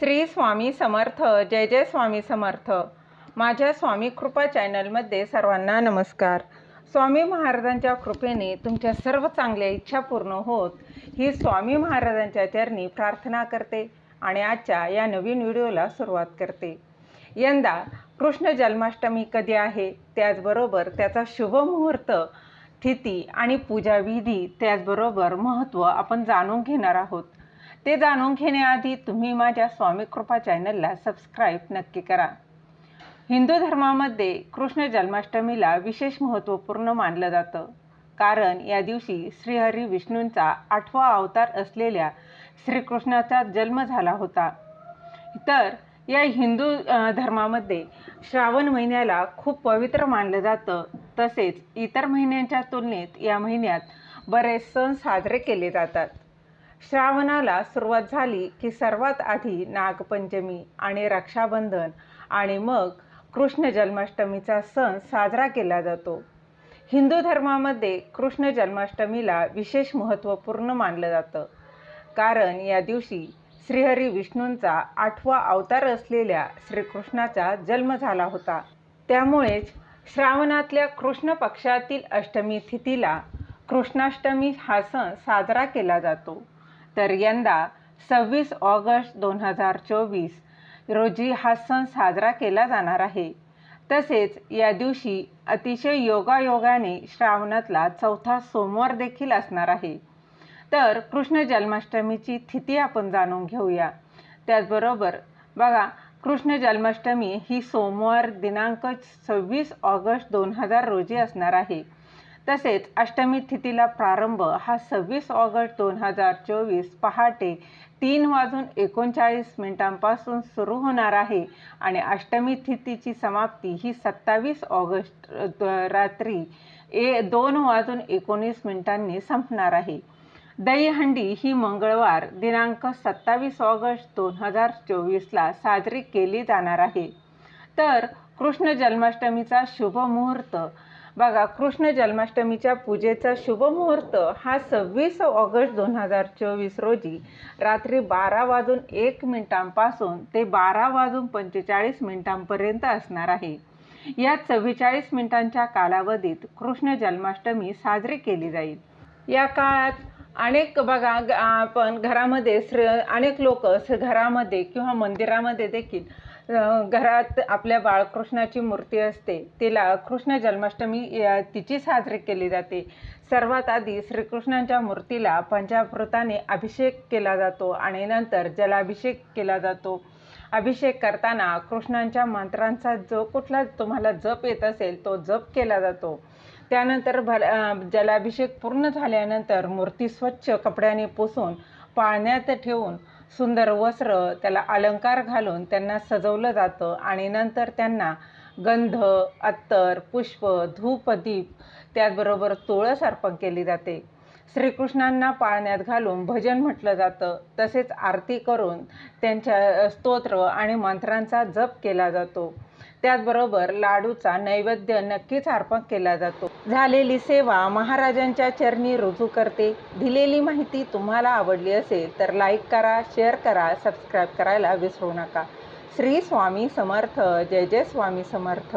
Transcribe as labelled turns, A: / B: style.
A: श्री स्वामी समर्थ जय जय स्वामी समर्थ. माझ्या स्वामी कृपा चॅनलमध्ये सर्वांना नमस्कार. स्वामी महाराजांच्या कृपेने तुमच्या सर्व चांगल्या इच्छा पूर्ण होत ही स्वामी महाराजांच्या चरणी प्रार्थना करते आणि आजच्या या नवीन व्हिडिओला सुरुवात करते. यंदा कृष्ण जन्माष्टमी कधी आहे? त्याचबरोबर त्याचा शुभ मुहूर्त तिथी आणि पूजाविधी त्याचबरोबर महत्त्व आपण जाणून घेणार आहोत. ते जाणून घेण्याआधी तुम्ही माझ्या स्वामी कृपा चॅनलला सबस्क्राईब नक्की करा. हिंदू धर्मामध्ये कृष्ण जन्माष्टमीला विशेष महत्त्वपूर्ण मानलं जातं. कारण या दिवशी श्रीहरी विष्णूंचा आठवा अवतार असलेल्या श्रीकृष्णाचा जन्म झाला होता. तर या हिंदू धर्मामध्ये श्रावण महिन्याला खूप पवित्र मानलं जातं. तसेच इतर महिन्यांच्या तुलनेत या महिन्यात बरेच सण साजरे केले जातात. श्रावणाला सुरुवात झाली की सर्वात आधी नागपंचमी आणि रक्षाबंधन आणि मग कृष्ण जन्माष्टमीचा सण साजरा केला जातो. हिंदू धर्मामध्ये कृष्ण जन्माष्टमीला विशेष महत्त्वपूर्ण मानलं जातं. कारण या दिवशी श्रीहरी विष्णूंचा आठवा अवतार असलेल्या श्रीकृष्णाचा जन्म झाला होता. त्यामुळेच श्रावणातल्या कृष्ण पक्षातील अष्टमी तिथीला कृष्णाष्टमी हा सण साजरा केला जातो. तर यंदा सव्वीस ऑगस्ट दोन हजार चोवीस रोजी हा सण साजरा केला जाणार आहे. तसेच या दिवशी अतिशय योगायोगाने श्रावणातला चौथा सोमवार देखील असणार आहे. तर कृष्ण जन्माष्टमीची तिथी आपण जाणून घेऊया. त्याचबरोबर बघा कृष्ण जन्माष्टमी ही सोमवार दिनांक सव्वीस ऑगस्ट दोन हजार रोजी असणार आहे. तसेच अष्टमी तिथीला प्रारंभ हा सव्वीस ऑगस्ट दोन हजार चोवीस पहाटे तीन वाजून एकोणचाळीस मिनिटांपासून सुरू होणार आहे. आणि अष्टमी तिथीची समाप्ती ही सत्तावीस ऑगस्ट रात्री ए दोन वाजून एकोणीस मिनिटांनी संपणार आहे. दहीहंडी ही मंगळवार दिनांक सत्तावीस ऑगस्ट दोन हजार चोवीसला साजरी केली जाणार आहे. तर कृष्ण जन्माष्टमीचा शुभ मुहूर्त बघा कृष्ण जन्माष्टमीच्या पूजेचा शुभ मुहूर्त हा सव्वीस ऑगस्ट दोन हजार चोवीस रोजी रात्री बारा वाजून एक मिनिटांपासून ते बारा वाजून पंचेचाळीस मिनिटांपर्यंत असणार आहे. या चव्वेचाळीस मिनिटांच्या कालावधीत कृष्ण जन्माष्टमी साजरी केली जाईल. या काळात अनेक बघा आपण घरामध्ये श्र अनेक लोक घरामध्ये किंवा मंदिरामध्ये देखील घरात आपल्या बाळकृष्णाची मूर्ती असते. तिला कृष्ण जन्माष्टमी तिची साजरी केली जाते. सर्वात आधी श्रीकृष्णांच्या मूर्तीला पंचामृताने अभिषेक केला जातो आणि नंतर जलाभिषेक केला जातो. अभिषेक करताना कृष्णांच्या मंत्रांचा जो कुठला तुम्हाला जप येत असेल तो जप केला जातो. त्यानंतर भल जलाभिषेक पूर्ण झाल्यानंतर मूर्ती स्वच्छ कपड्याने पुसून पाळण्यात ठेवून सुंदर वस्त्र त्याला अलंकार घालून त्यांना सजवलं जातं आणि नंतर त्यांना गंध अत्तर पुष्प धूप दीप त्याचबरोबर तुळस अर्पण केली जाते. श्रीकृष्णांना पाळण्यात घालून भजन म्हटलं जातं. तसेच आरती करून त्यांच्या स्तोत्र आणि मंत्रांचा जप केला जातो. त्याचबरोबर लाडूचा नैवेद्य नक्कीच अर्पण केला जातो. झालेली सेवा महाराजांच्या चरणी रुजू करते. दिलेली माहिती तुम्हाला आवडली असेल तर लाईक करा शेअर करा सबस्क्राईब करायला विसरू नका. श्री स्वामी समर्थ. जय जय स्वामी समर्थ.